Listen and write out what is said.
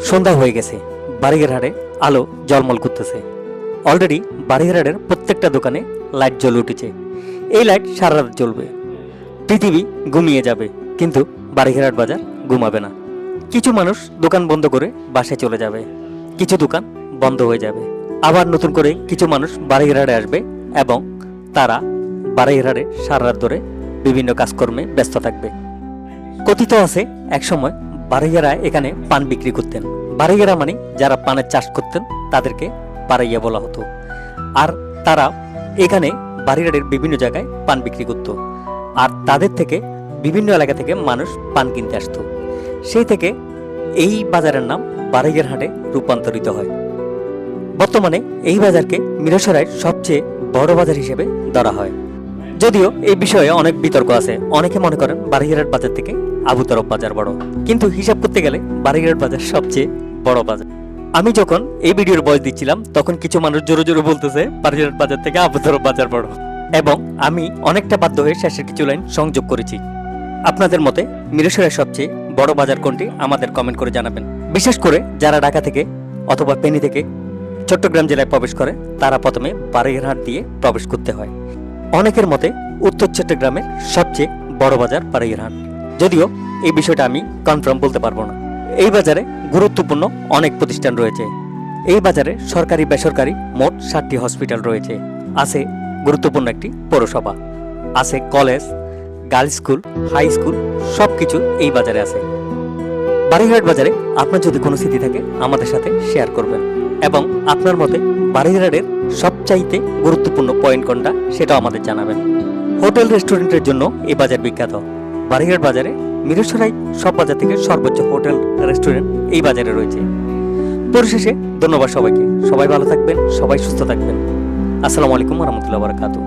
সন্ধ্যা হয়ে গেছে। বাড়িঘাটে আলো জলমল করতেছে। অলরেডি বাড়িঘাটের প্রত্যেকটা দোকানে লাইট জ্বলে উঠেছে। এই লাইট সারা রাত জ্বলবে। পৃথিবী ঘুমিয়ে যাবে, কিন্তু বাড়িঘাট বাজার ঘুমাবে না। কিছু মানুষ দোকান বন্ধ করে বাসায় চলে যাবে। কিছু দোকান বন্ধ হয়ে যাবে। আবার নতুন করে কিছু মানুষ বাড়িঘাটে আসবে এবং তারা বাড়িঘাটে সারা রাত ধরে বিভিন্ন কাজকর্মে ব্যস্ত থাকবে। কথিত আছে, একসময় বাড়িয়ারা এখানে পান বিক্রি করতেন। বাড়িয়ারা মানে যারা পানের চাষ করতেন, তাদেরকে বারাইয়া বলা হতো। আর তারা এখানে বাড়িয়ারের বিভিন্ন জায়গায় পান বিক্রি করত। আর তাদের থেকে বিভিন্ন এলাকা থেকে মানুষ পান কিনতে আসতো। সেই থেকে এই বাজারের নাম বারাইয়ার হাটে রূপান্তরিত হয়। বর্তমানে এই বাজারকে মিরসরাইয়ের সবচেয়ে বড় বাজার হিসেবে ধরা হয়। যদিও এই বিষয়ে অনেক বিতর্ক আছে। অনেকে মনে করেন বাড়িঘাট বাজার থেকে আবুতরফ বাজার বড়। কিন্তু হিসাব করতে গেলে বাড়িঘাট বাজার সবচেয়ে বড় বাজার। আমি যখন এই ভিডিওর বয়স দিচ্ছিলাম, তখন কিছু মানুষ জোরে জোরে বলতেছে বাড়িঘাট বাজার থেকে আবুতরফ বাজার বড়। এবং আমি অনেকটা বাধ্য হয়ে শেষের কিছু লাইন সংযোগ করেছি। আপনাদের মতে মিরেশ্বরের সবচেয়ে বড় বাজার কোনটি, আমাদের কমেন্ট করে জানাবেন। বিশেষ করে যারা ঢাকা থেকে অথবা পেনি থেকে চট্টগ্রাম জেলায় প্রবেশ করে, তারা প্রথমে বাড়িঘাট দিয়ে প্রবেশ করতে হয়। অনেকের মতে উত্তর চট্টগ্রামের সবচেয়ে বড় বাজার বাড়িঘাট যদিও এই বিষয়টা আমি কনফার্ম বলতে পারব না। এই বাজারে গুরুত্বপূর্ণ অনেক প্রতিষ্ঠান রয়েছে। এই বাজারে সরকারি বেসরকারি মোট ষাটটি হসপিটাল রয়েছে। আছে গুরুত্বপূর্ণ একটি পৌরসভা। আছে college girls school high school সব কিছু এই বাজারে আছে। বাড়িঘাট বাজারে আপনার যদি কোনো স্মৃতি থাকে, আমাদের সাথে শেয়ার করবেন। এবং আপনার মতে বারিহারের সবচাইতে গুরুত্বপূর্ণ পয়েন্ট কোনটা সেটাও আমাদের জানাবেন। হোটেল রেস্টুরেন্টের জন্য এই বাজার বিখ্যাত। বাড়িঘাট বাজারে মিরসরাই সব বাজার থেকে সর্বোচ্চ হোটেল, রেস্টুরেন্ট এই বাজারে রয়েছে। পরিশেষে ধন্যবাদ সবাইকে। সবাই ভালো থাকবেন, সবাই সুস্থ থাকবেন। আসসালামু আলাইকুম রহমতুল্লাহ বারকাতু